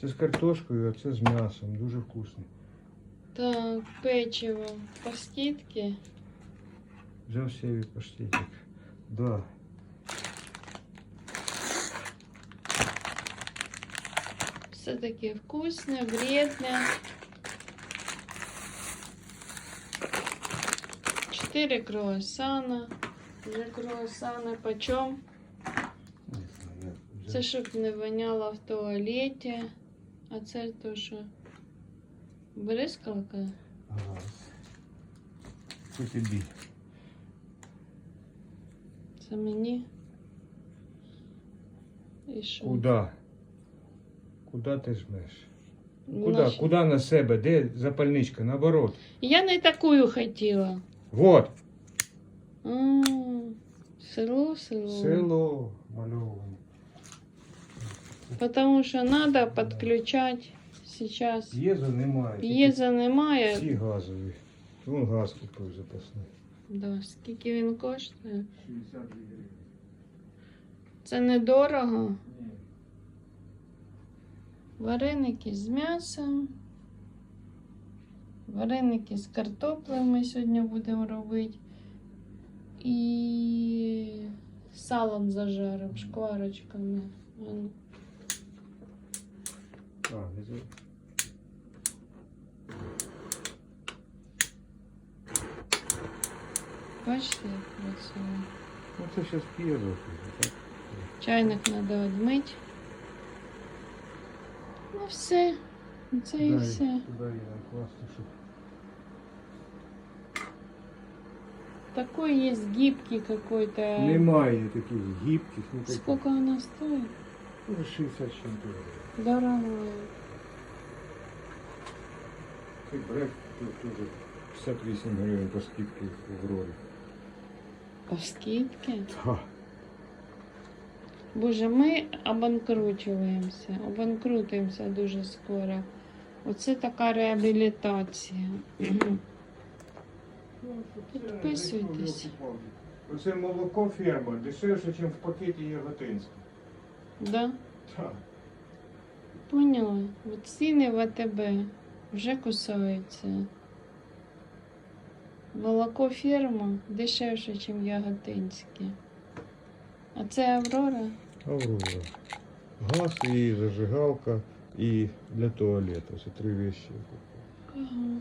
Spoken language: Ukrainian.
Це з картошкою, а це з м'ясом. Дуже вкусно. Так, печиво. Паскітки. Взяв севі паштетик. Да. Все таке вкусне, вредне. Чотири круасана. Вже круасани почем? Це щоб не воняло в туалеті. А це то що? Бризкалка? Ага. Це тобі. Це мені. І що? Куда? Куда ти жмеш? Куда? Наш- Куда на себе? Де запальничка? Наоборот. Я не такую хотіла. Вот. М, Село, село. Село мальоване. Потому що надо підключати зараз. П'єзо немає. тільки немає. Всі газові. Вон газ купив запасний. Да, скільки він коштує? 62 гривень. Це недорого. Ні. Вареники з м'ясом. Вареники з картоплею ми сьогодні будемо робити. І салом зажаром, шкварочками. Вон. А, не за- Бачите, як працює. Ну це зараз п'єзо. Так? Чайник треба відмити. Ну все. Це і Дай, все. Туди її накласти, щоб Такой есть гибкий какой-то. Немає таких гибких, ну таких. Сколько она стоит? Ну, 60 чим-то. Дорогой. Цей тут теж 58 гривень по скидці в ролі. По скидке? Так. Боже, ми обанкручуємося. Обанкрутуємося дуже скоро. Оце така реабілітація. Підписуйтесь. Оце молоко ферма дешевше, ніж в пакеті Яготинська. Да? Так. Поняла. От ціни в АТБ вже кусаються. Молоко ферма дешевше, ніж яготинське. А це Аврора? Аврора. Газ і зажигалка, і для туалету. Це три вещи. Ага.